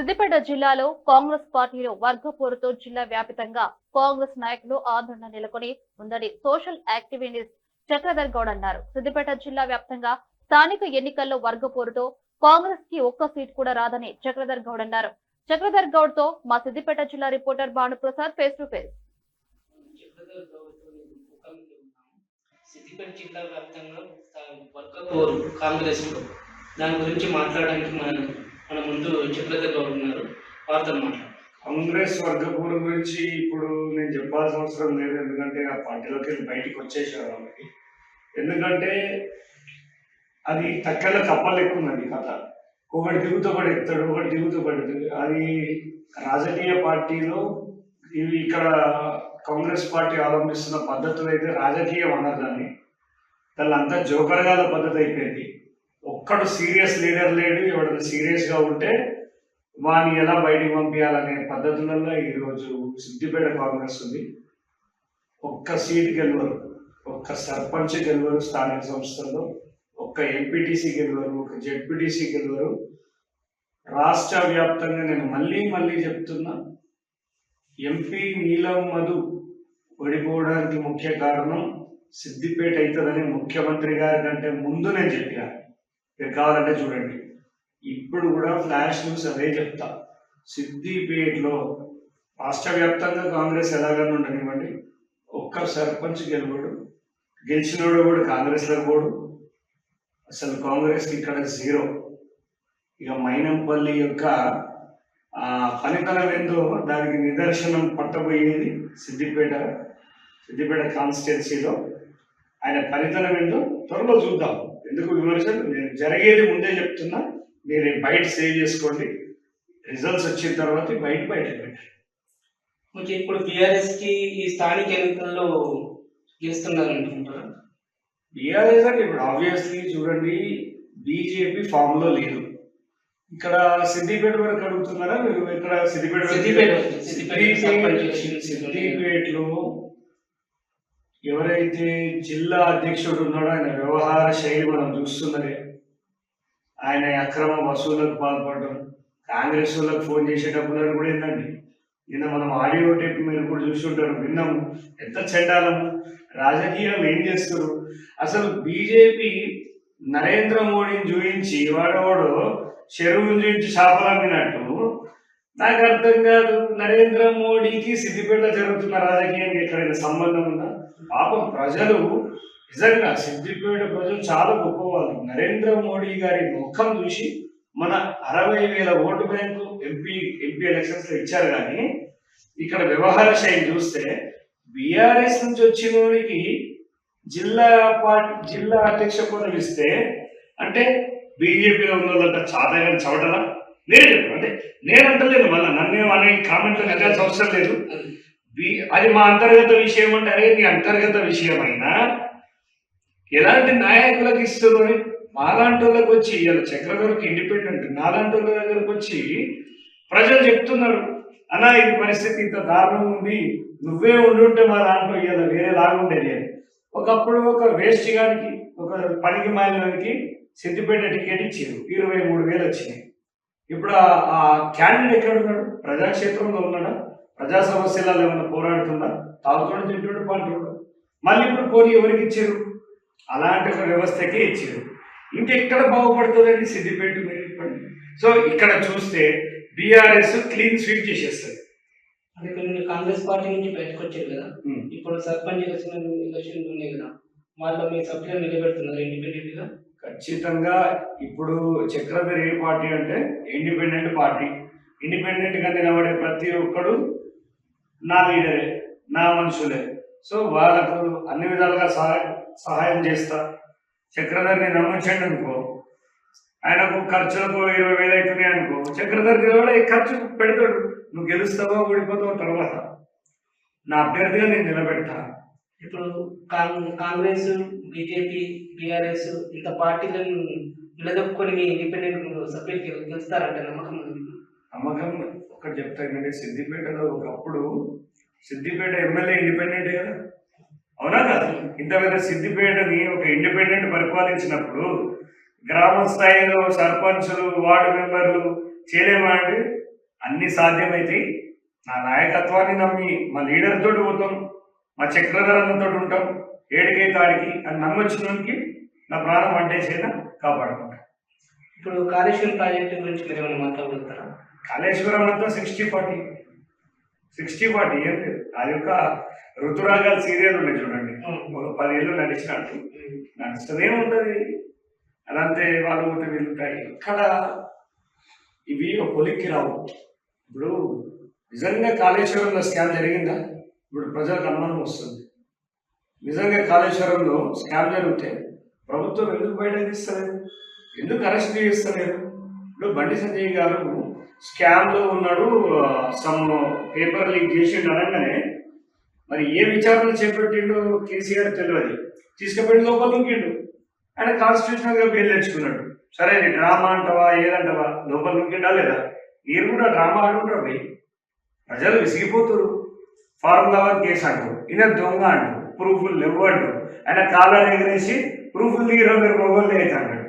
సిద్దిపేట జిల్లాలో కాంగ్రెస్ పార్టీలో వర్గపోరుతో జిల్లా వ్యాప్తంగా కాంగ్రెస్ నాయకులు ఆందోళన నెలకొని ఉందని సోషల్ యాక్టివిస్ట్ చక్రధర్ గౌడ్ అన్నారు. సిద్దిపేట జిల్లా వ్యాప్తంగా స్థానిక ఎన్నికల్లో వర్గపోరుతో కాంగ్రెస్కి ఒక్క సీట్ కూడా రాదని చక్రధర్ గౌడ్ అన్నారు. చక్రధర్ గౌడ్తో మా సిద్దిపేట జిల్లా reporter Bhanuprasad face to face. Siddipet జిల్లా వ్యాప్తంగా వర్గ కాంగ్రెస్ దాని గురించి మాట్లాడడానికి మనం మన ముందు చక్రధర్ గౌడ్ ఉన్నారు వారితో మాట్లాడు కాంగ్రెస్ వర్గపూర్ గురించి ఇప్పుడు నేను చెప్పాల్సిన అవసరం లేదు. ఎందుకంటే ఆ పార్టీలోకి వెళ్ళి బయటికి వచ్చేసారు వాళ్ళకి ఎందుకంటే అది తక్కల కప్పలెక్కున్నది కథ. ఒకటి దిగుతూ ఒకటి ఎత్తాడు ఒకటి దిగుతూ ఒకటి అది రాజకీయ పార్టీలో ఇవి ఇక్కడ కాంగ్రెస్ పార్టీ అవలంబిస్తున్న పద్ధతులు అయితే రాజకీయం అన్నదాన్ని. దాన్ని అంతా జోకరగాల పద్ధతి అయిపోయింది ఒక్కడు సీరియస్ లీడర్ లేడు ఎవడన్నా సీరియస్గా ఉంటే వాని ఎలా బయటికి పంపించాలనే పద్ధతులలో ఈరోజు సిద్దిపేట కాంగ్రెస్ ఉంది. ఒక్క సీట్ గెలవరు ఒక్క సర్పంచ్ గెలవరు స్థానిక సంస్థల్లో ఒక్క ఎంపీటీసీ గెలవరు ఒక జెడ్పీటీసీ గెలవరు. రాష్ట్ర వ్యాప్తంగా నేను మళ్ళీ మళ్ళీ చెప్తున్నా ఎంపీ నీలం మధు ఓడిపోవడానికి ముఖ్య కారణం సిద్దిపేట అవుతుందని ముఖ్యమంత్రి గారి కంటే ముందు నేను చెప్పాను. మీరు కావాలంటే చూడండి ఇప్పుడు కూడా ఫ్లాష్ న్యూస్ అదే చెప్తా. సిద్దిపేటలో రాష్ట్ర వ్యాప్తంగా కాంగ్రెస్ ఎలాగని ఉండనివ్వండి ఒక్క సర్పంచ్ గెలవడు గెలిచినోడు కూడా కాంగ్రెస్లో పోడు. అసలు కాంగ్రెస్కి ఇక్కడ జీరో. ఇక మైనంపల్లి యొక్క ఆ, ఏందో దానికి నిదర్శనం పట్టబోయేది సిద్దిపేట సిద్దిపేట కాన్స్టిట్యున్సీలో. ఆయన పనితనం ఏందో త్వరలో చూద్దాం. ఎందుకు విమర్శలు నేను జరిగేది ముందే చెప్తున్నా మీరు బయట సేవ్ చేసుకోండి. రిజల్ట్స్ వచ్చిన తర్వాత బయట బయట పెట్టండి. ఓకే ఇప్పుడు బీఆర్ఎస్కి ఈ స్థానిక ఎన్నికల్లో గెలుస్తున్నారు అనుకుంటారా బీఆర్ఎస్ అంటే ఇప్పుడు ఆబ్వియస్లీ చూడండి బీజేపీ ఫామ్లో లేదు. ఇక్కడ సిద్దిపేట వరకు అడుగుతున్నారా? మీరు ఇక్కడ సిద్దిపేట సిద్దిపేట సిద్దిపేటలో ఎవరైతే జిల్లా అధ్యక్షుడు ఉన్నాడో ఆయన వ్యవహార శైలి మనం చూస్తున్నదే ఆయన అక్రమ వసూలకు పాల్పడడం కాంగ్రెస్ వాళ్ళకి ఫోన్ చేసేటప్పుడు కూడా ఏంటండి నిన్న మనం ఆడియో టేప్ మీరు కూడా చూస్తుంటారు విన్నాము. ఎంత చెండాలము. రాజకీయం ఏం చేస్తారు? అసలు బీజేపీ నరేంద్ర మోడీని చూపించి వాడవాడు చెరువుని చూపించి చేపలమ్మినట్టు. నాకు అర్థం కాదు నరేంద్ర మోడీకి సిద్దిపేట జరుగుతున్న రాజకీయానికి ఎక్కడైనా సంబంధం ఉందా? పాపం ప్రజలు నిజంగా సిద్దిపేట ప్రజలు చాలా గొప్పవాళ్ళు. నరేంద్ర మోడీ గారి ముఖం చూసి మన అరవై వేల ఓటు బ్యాంకు ఎంపీ ఎంపీ ఎలక్షన్స్లో ఇచ్చారు కానీ ఇక్కడ వ్యవహార శైలి చూస్తే బీఆర్ఎస్ నుంచి వచ్చిన వారికి జిల్లా పార్టీ జిల్లా అధ్యక్ష పదవి ఇస్తే అంటే బీజేపీలో ఉన్న వాళ్ళంతా చాతగా చవటలా? నేను అంటే నేను అంటలేను మళ్ళీ నన్ను అనే కామెంట్లు పెట్టాల్సిన అవసరం లేదు. అది మా అంతర్గత విషయం అంటే అరే నీ అంతర్గత విషయమైనా? ఎలాంటి నాయకులకు ఇస్తున్నారు మాలాంటి వాళ్ళకి వచ్చి ఇలా చక్రధరకు ఇండిపెండెంట్ నాలాంటి వాళ్ళ దగ్గరకు వచ్చి ప్రజలు చెప్తున్నారు అలా ఇది పరిస్థితి ఇంత దారుణం ఉంది నువ్వే ఉండుంటే మా దాంట్లో ఇలా వేరే లాగుండేది అని. ఒకప్పుడు ఒక వేస్ట్ గానికి ఒక పనికి మాలినకి సిద్దిపేట టికెట్ ఇచ్చారు ఇరవై మూడు వేలు వచ్చినాయి. ఇప్పుడు ఆ- ఆ క్యాండిడేట్ ఎక్కడ ఉన్నాడు ప్రజాక్షేత్రంలో ఉన్నాడా? ప్రజా సమస్యలలో ఏమైనా పోరాడుతుందా? తాగుతుండ తింటుండే పంటుండ మళ్ళీ ఇప్పుడు పోనీ ఎవరికి ఇచ్చారు? అలాంటి ఒక వ్యవస్థకే ఇచ్చారు. ఇంకెక్కడ బాగుపడుతుందండి సిద్దిపేట మీరు చెప్పండి సో ఇక్కడ చూస్తే బీఆర్ఎస్ క్లీన్ స్వీప్ చేసేస్తుంది. అంటే కొన్ని కాంగ్రెస్ పార్టీ నుంచి బయటకు వచ్చారు కదా. ఇప్పుడు సర్పంచ్ ఎలక్షన్ ఎలక్షన్ ఉన్నాయి కదా. వాళ్ళు మీ సభ్యులను నిలబెడుతున్నారు ఇండిపెండెంట్గా ఖచ్చితంగా ఇప్పుడు చక్రధర్ ఏ పార్టీ అంటే ఇండిపెండెంట్ పార్టీ. ఇండిపెండెంట్గా నిలబడే ప్రతి ఒక్కడు నా లీడరే నా మనుషులే. సో వాళ్ళకు అన్ని విధాలుగా సహాయం సహాయం చేస్తా. చక్రధర్ని నమ్మించండి అనుకో. ఆయనకు ఖర్చులకు ఇరవై వేలు అవుతున్నాయి అనుకో. చక్రధర్ని కూడా ఈ ఖర్చు పెడతాడు. నువ్వు గెలుస్తావో ఓడిపోతావు తర్వాత. నా అభ్యర్థిగా నేను నిలబెడతా. ఇప్పుడు కాంగ్- కాంగ్రెస్ బీజేపీ బీఆర్ఎస్ ఇంత పార్టీలను నిలదొక్కుని ఇండిపెండెంట్ సభ్యులు గెలుస్తారంటే నమ్మకం నమ్మకం ఒకటి చెప్తానండి సిద్దిపేటలో ఒకప్పుడు సిద్దిపేట ఎమ్మెల్యే ఇండిపెండెంట్ కదా? అవునా కాదు? ఇంత పెద్ద సిద్దిపేటని ఒక ఇండిపెండెంట్ పరిపాలించినప్పుడు గ్రామ స్థాయిలో సర్పంచులు వార్డు మెంబర్లు చేయలేమా అన్ని సాధ్యమైతాయి నా నాయకత్వాన్ని నమ్మి మా లీడర్ తోటి పోతాం మా చక్రధరన్నతో ఉంటాం ఏడికైతే తాడికి అని నమ్మొచ్చినకి నా ప్రాణం అంటేసైనా? కాపాడుకుంటా. ఇప్పుడు కాళేశ్వరం ప్రాజెక్టు గురించి మీరు ఏమైనా మాట్లాడగలుగుతారా? కాళేశ్వరం అంతా సిక్స్టీ ఫార్టీ సిక్స్టీ ఫార్టీ ఏం లేదు. అది యొక్క ఋతురాగాల సీరియల్ ఉన్నాయి చూడండి. ఒక పదేళ్ళు నడిచినట్టు. నడుస్తూనే ఉంటుంది. అదంతే వాళ్ళు ఊట వెళ్తాయి ఇక్కడ ఇవి ఒక కొలిక్కి రావు. ఇప్పుడు నిజంగా కాళేశ్వరంలో స్కామ్ జరిగిందా? ఇప్పుడు ప్రజలకు అనుమానం వస్తుంది. నిజంగా కాళేశ్వరంలో స్కామ్ జరిగితే ప్రభుత్వం ఎందుకు బయట తీస్తలేదు? ఎందుకు అరెస్ట్ చేస్తలేదు? ఇప్పుడు బండి సంజయ్ గారు స్కామ్లో ఉన్నాడు సమ్ పేపర్ లీక్ చేసిండు అనగానే మరి ఏ విచారణ చేపట్టిండు కేసీఆర్ తెలియదు తీసుకుపోయి లోపల నొక్కిండు ఆయన కాన్స్టిట్యూషన్గా పేరు తెచ్చుకున్నాడు. సరే డ్రామా అంటావా ఏదంటావా లోపల నొక్కిండా లేదా? మీరు కూడా డ్రామా ఆడుకుంటారు భయ్ ప్రజలు విసిగిపోతారు. ఫార్ములా కేసు అంటారు ఈయన దొంగ అంటారు ప్రూఫ్లు లేవు అంటారు ఆయన కాలాలు ఎగరేసి ప్రూఫ్లు తీయడం మీరు మొగోళ్ళు అయితే అన్నాడు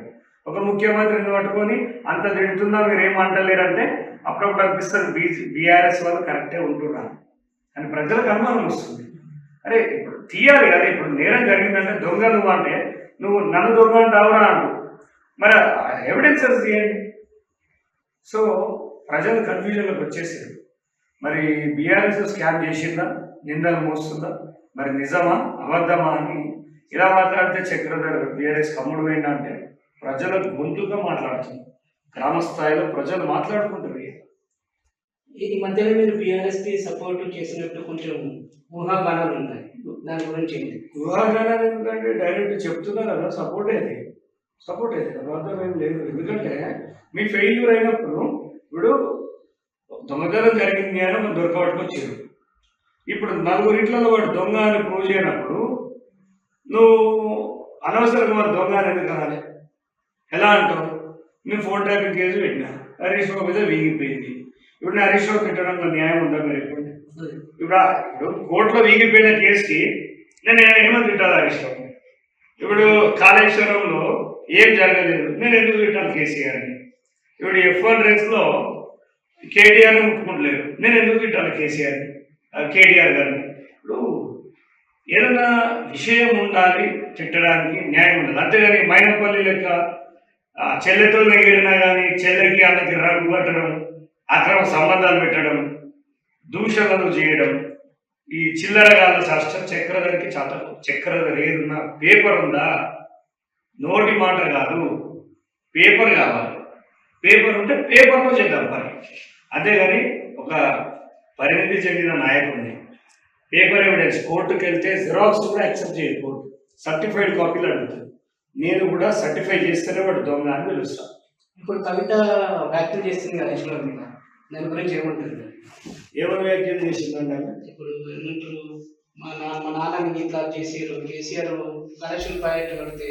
ఒక ముఖ్యమంత్రిని పట్టుకొని అంత తిడుతున్నా మీరు ఏమంటలేరంటే అప్పుడప్పుడు అనిపిస్తుంది బీజీ బీఆర్ఎస్ వాళ్ళు కరెక్టే ఉంటున్నారు. అని ప్రజలకు అనుమానం వస్తుంది. అరే ఇప్పుడు తీయాలి కదా? ఇప్పుడు నేరం జరిగిందంటే దొంగ నువ్వు అంటే నువ్వు నన్ను దొంగ అంటావురా అంటు. మరి ఎవిడెన్సెస్ తీయండి. సో ప్రజలు కన్ఫ్యూజన్లోకి వచ్చేసారు. మరి బీఆర్ఎస్ స్కామ్ చేసిందా? నిందలు మోస్తుందా? మరి నిజమా? అబద్ధమా అని? ఇలా మాట్లాడితే చక్రధర్ బీఆర్ఎస్ కమ్ముడు పోయిందా అంటే ప్రజల గొంతుగా మాట్లాడుతుంది గ్రామ స్థాయిలో ప్రజలు మాట్లాడుకుంటారు ఈ మధ్యలో మీరు కి సపోర్ట్ చేసినట్టు కొంచెం ఊహాగానాలు ఉన్నాయి. దాని గురించి ఏంటి? వివాహాలు ఏంటంటే డైరెక్ట్ చెప్తున్నా కదా సపోర్ట్ అది సపోర్ట్ అది అబద్ధం ఏం లేదు. ఎందుకంటే మీ ఫెయిల్యూర్ అయినప్పుడు ఇప్పుడు దొంగతనం జరిగింది అని మనం దొరకబట్టుకొచ్చారు ఇప్పుడు నలుగురింట్లలో వాడు దొంగ అని ప్రూవ్ చేయనప్పుడు నువ్వు అనవసరంగా వాడు దొంగ అని ఎందుకు అనాలి? ఎలా అంటావు? నేను ఫోన్ ట్యాపింగ్ కేసు పెట్టినా. హరీష్ రావు మీద వీగిపోయింది. ఇప్పుడు నేను హరీష్ రావు పెట్టడంలో న్యాయం ఉందా మీరు ఇప్పుడు ఇప్పుడు కోర్టులో వీగిపోయిన కేసుకి నేను ఏమని తిట్టాలి హరీష్ రావు ఇప్పుడు కాళేశ్వరంలో ఏం జరగలేదు. నేను ఎందుకు తిట్టాలి కేసీఆర్ని ఇప్పుడు ఎఫ్ వన్ రేస్లో కేటీఆర్ ముట్టుకుంటలేరు. నేను ఎందుకు తిట్టాలి కేసీఆర్ కేటీఆర్ గారిని. ఇప్పుడు ఏదైనా విషయం ఉండాలి తిట్టడానికి న్యాయం ఉండదు అంతేగాని మైనపల్లి లెక్క చెల్లెతో ఎగిరినా కానీ చెల్లెకి అన్నకి రంగు పట్టడం అక్రమ సంబంధాలు పెట్టడం దూషణలు చేయడం ఈ చిల్లరగాళ్ళ చర్చ చక్రధరికి చాత చక్రధర ఏదున్నా పేపర్ ఉందా? నోటి మాట కాదు. పేపర్ కావాలి. పేపర్ ఉంటే పేపర్లో చేద్దాం పని అంతేగాని ఒక పరిణితి చెందిన నాయకుడిని పేపర్ ఎవిడెన్స్ కోర్టుకు వెళ్తే జిరాక్స్ కూడా యాక్సెప్ట్ చేయదు కోర్టు. సర్టిఫైడ్ కాపీలు అడుగుతుంది నేను కూడా సర్టిఫై చేస్తేనే వాడు దొంగ అని పిలుస్తాను ఇప్పుడు కవిత వ్యాఖ్యలు చేస్తుంది కదా ఈశ్వర్ మీద. దాని గురించి ఏమంటారు ఏమైనా వ్యాఖ్యలు చేసిందండి ఆమె? ఇప్పుడు ఏమంటారు? మా నా మా నాన్నని ఇట్లా చేసారు కేసీఆర్ కలెక్షన్ ప్రాజెక్ట్ కడితే